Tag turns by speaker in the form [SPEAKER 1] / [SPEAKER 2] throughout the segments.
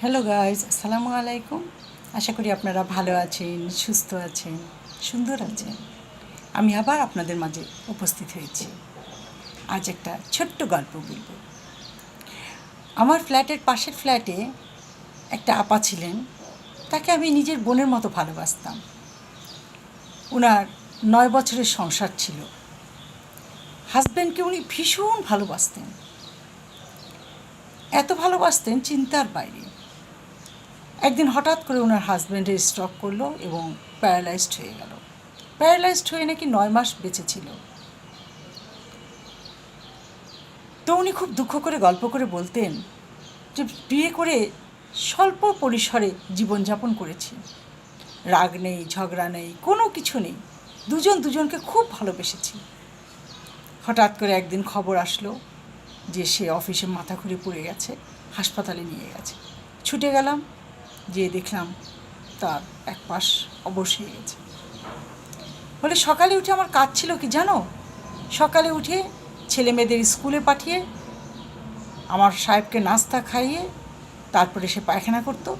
[SPEAKER 1] Hello guys আসসালামু আলাইকুম আশা করি আপনারা ভালো আছেন, সুস্থ আছেন, সুন্দর আছেন। আমি আবার আপনাদের মাঝে উপস্থিত হয়েছি। আজ একটা ছোট্ট গল্প বলব। আমার ফ্ল্যাটের পাশের ফ্ল্যাটে একটা আপা ছিলেন। তাকে আমি নিজের বোনের মতো ভালোবাসতাম। ওনার নয় বছরের সংসার ছিল। হাজব্যান্ডকে উনি ভীষণ ভালোবাসতেন। এত ভালোবাসতেন চিন্তার বাইরে। একদিন হঠাৎ করে ওনার হাজব্যান্ডের স্ট্রক করল এবং প্যারালাইজড হয়ে গেল। প্যারালাইজড হয়ে নাকি নয় মাস বেঁচে ছিল। তো উনি খুব দুঃখ করে গল্প করে বলতেন যে বিয়ে করে স্বল্প পরিসরে জীবনযাপন করেছি। রাগ নেই, ঝগড়া নেই, কোনো কিছু নেই। দুজন দুজনকে খুব ভালোবেসেছি। হঠাৎ করে একদিন খবর আসলো যে সে অফিসে মাথা ঘুরে পড়ে গেছে, হাসপাতালে নিয়ে গেছে। ছুটে গেলাম যেয়ে দেখলাম তার এক পাশ অবশ গেছে বলে সকালে উঠে আমার কাজ ছিল কি জানো? সকালে উঠে ছেলে মেয়েদের স্কুলে পাঠিয়ে আমার সাহেবকে নাস্তা খাইয়ে তারপরে সে পায়খানা করতো।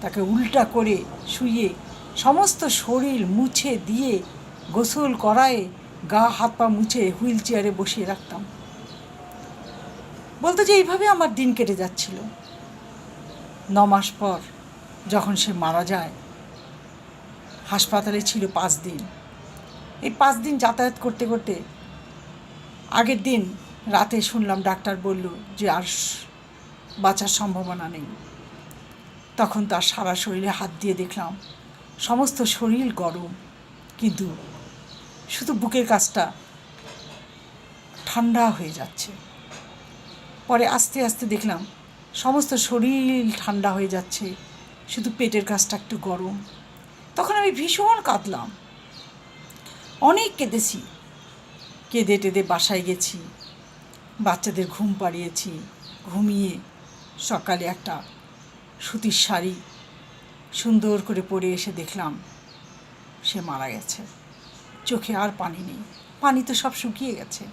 [SPEAKER 1] তাকে উল্টা করে শুয়ে সমস্ত শরীর মুছে দিয়ে গোসল করায়ে গা হাত পা মুছে হুইল চেয়ারে বসিয়ে রাখতাম। বলতো যে এইভাবে আমার দিন কেটে যাচ্ছিল। ন মাস পর যখন সে মারা যায়, হাসপাতালে ছিল পাঁচ দিন। এই পাঁচ দিন যাতায়াত করতে করতে আগের দিন রাতে শুনলাম ডাক্তার বলল যে আর বাঁচার সম্ভাবনা নেই। তখন তার সারা শরীরে হাত দিয়ে দেখলাম, সমস্ত শরীর গরম। কিন্তু শুধু বুকের কাজটা ঠান্ডা হয়ে যাচ্ছে। পরে আস্তে আস্তে দেখলাম, সমস্ত শরীর ঠান্ডা হয়ে যাচ্ছে। শুধু পেটের কাছটা একটু গরম। তখন আমি ভীষণ কাঁদলাম। অনেক কেঁদেছি। কেঁদে টেদে বাসায় গেছি। বাচ্চাদের ঘুম পাড়িয়েছি। ঘুমিয়ে সকালে একটা সুতির শাড়ি সুন্দর করে পরে এসে দেখলাম, সে মারা গেছে। চোখে আর পানি নেই। পানি তো সব শুকিয়ে গেছে।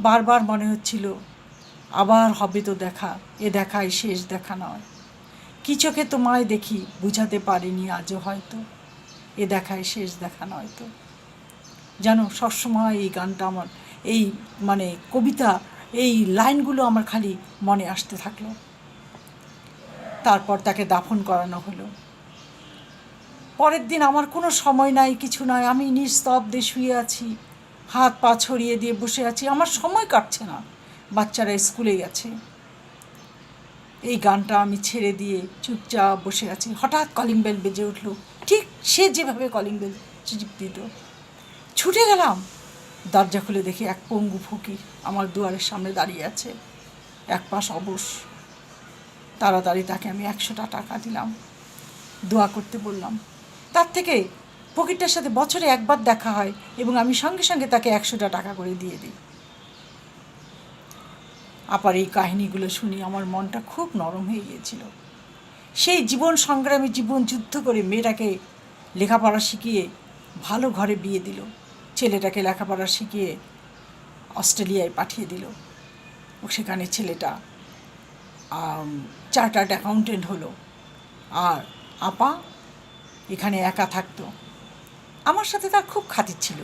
[SPEAKER 1] বারবার মনে হচ্ছিল, আবার হবে তো দেখা। এ দেখাই শেষ দেখা নয়। কি চোখে তোমায় দেখি বুঝাতে পারিনি আজও হয়তো। এ দেখায় শেষ দেখা নয় তো। জানো, সবসময় এই গানটা আমার, এই মানে কবিতা, এই লাইনগুলো আমার খালি মনে আসতে থাকল। তারপর তাকে দাফন করানো হলো। পরের দিন আমার কোনো সময় নাই, কিছু নাই, আমি নিস্তব্ধে শুয়ে আছি। হাত পা ছড়িয়ে দিয়ে বসে আছি। আমার সময় কাটছে না। বাচ্চারা স্কুলে গেছে। এই গানটা আমি ছেড়ে দিয়ে চুপচাপ বসে আছি। হঠাৎ কলিং বেল বেজে উঠল। ঠিক সে যেভাবে কলিং বেল চিপ দিত। ছুটে গেলাম। দরজা খুলে দেখি এক পঙ্গু ফকির আমার দুয়ারের সামনে দাঁড়িয়ে আছে। এক পাশ অবশ। তাড়াতাড়ি তাকে আমি একশোটা টাকা দিলাম। দোয়া করতে বললাম। তার থেকে ফকিরটার সাথে বছরে একবার দেখা হয় এবং আমি সঙ্গে সঙ্গে তাকে একশোটা টাকা করে দিয়ে দিই। আবার এই কাহিনীগুলো শুনি আমার মনটা খুব নরম হয়ে গিয়েছিল। সেই জীবন সংগ্রামী জীবন যুদ্ধ করে মেয়েটাকে লেখাপড়া শিখিয়ে ভালো ঘরে বিয়ে দিল। ছেলেটাকে লেখাপড়া শিখিয়ে অস্ট্রেলিয়ায় পাঠিয়ে দিল। সেখানে ছেলেটা চার্টার্ড অ্যাকাউন্টেন্ট হলো। আর আপা এখানে একা থাকতো। আমার সাথে তার খুব খাতির ছিল।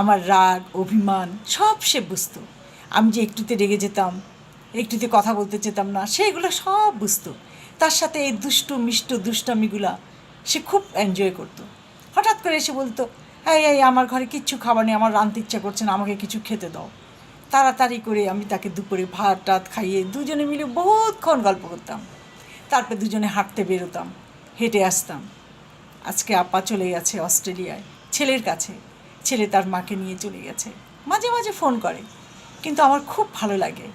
[SPEAKER 1] আমার রাগ, অভিমান সব সে বুঝতো। আমি যে একটুতে রেগে যেতাম একটুতে কথা বলতে চেতাম না। সেইগুলো সব বুঝতো। তার সাথে এই দুষ্টু, মিষ্ট দুষ্টামিগুলা সে খুব এনজয় করতো। হঠাৎ করে এসে বলতো, এই এই, আমার ঘরে কিচ্ছু খাবার নেই, আমার রানতে ইচ্ছা করছে না, আমাকে কিছু খেতে দাও। তাড়াতাড়ি করে আমি তাকে দুপুরে ভাত, টাত খাইয়ে দুজনে মিলে বহুতক্ষণ গল্প করতাম। তারপর দুজনে হাঁটতে বেরোতাম, হেঁটে আসতাম। আজকে আপা চলে গেছে অস্ট্রেলিয়ায়, ছেলের কাছে। ছেলে তার মাকে নিয়ে চলে গেছে। মাঝে মাঝে ফোন করে, কিন্তু আমার খুব ভালো লাগে।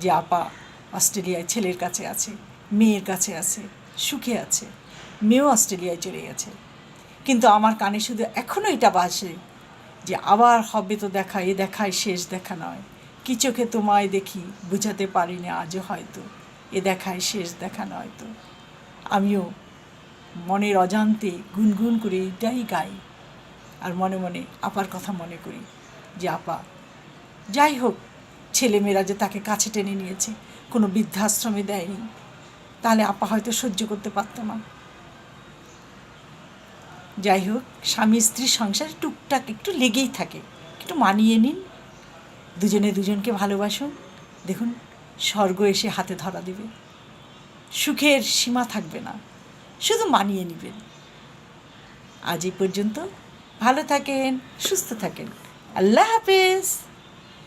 [SPEAKER 1] যে আপা অস্ট্রেলিয়ায় ছেলের কাছে আছে, মেয়ের কাছে আছে, সুখে আছে, মেয়েও অস্ট্রেলিয়ায় চলে গেছে। কিন্তু আমার কানে শুধু এখনও এটা বাসে যে আবার হবে তো দেখা, এ দেখায় শেষ দেখা নয়। কি চোখে তোমায় দেখি বুঝাতে পারিনি আজও হয়তো, এ দেখায় শেষ দেখা নয় তো। আমিও মনের অজান্তে গুনগুন করে এটাই গাই আর মনে মনে আপার কথা মনে করি যে আপা, যাই হোক ছেলেমেয়েরা যে তাকে কাছে টেনে নিয়েছে, কোনো বৃদ্ধাশ্রমে দেয়নি। তাহলে আপা হয়তো সহ্য করতে পারতো না। যাই হোক, স্বামী স্ত্রীর সংসারে টুকটাক একটু লেগেই থাকে। একটু মানিয়ে নিন। দুজনে দুজনকে ভালোবাসুন। দেখুন, স্বর্গ এসে হাতে ধরা দেবে। সুখের সীমা থাকবে না। শুধু মানিয়ে নেবেন। আজ এই পর্যন্ত। ভালো থাকেন, সুস্থ থাকেন। আল্লাহ হাফেজ।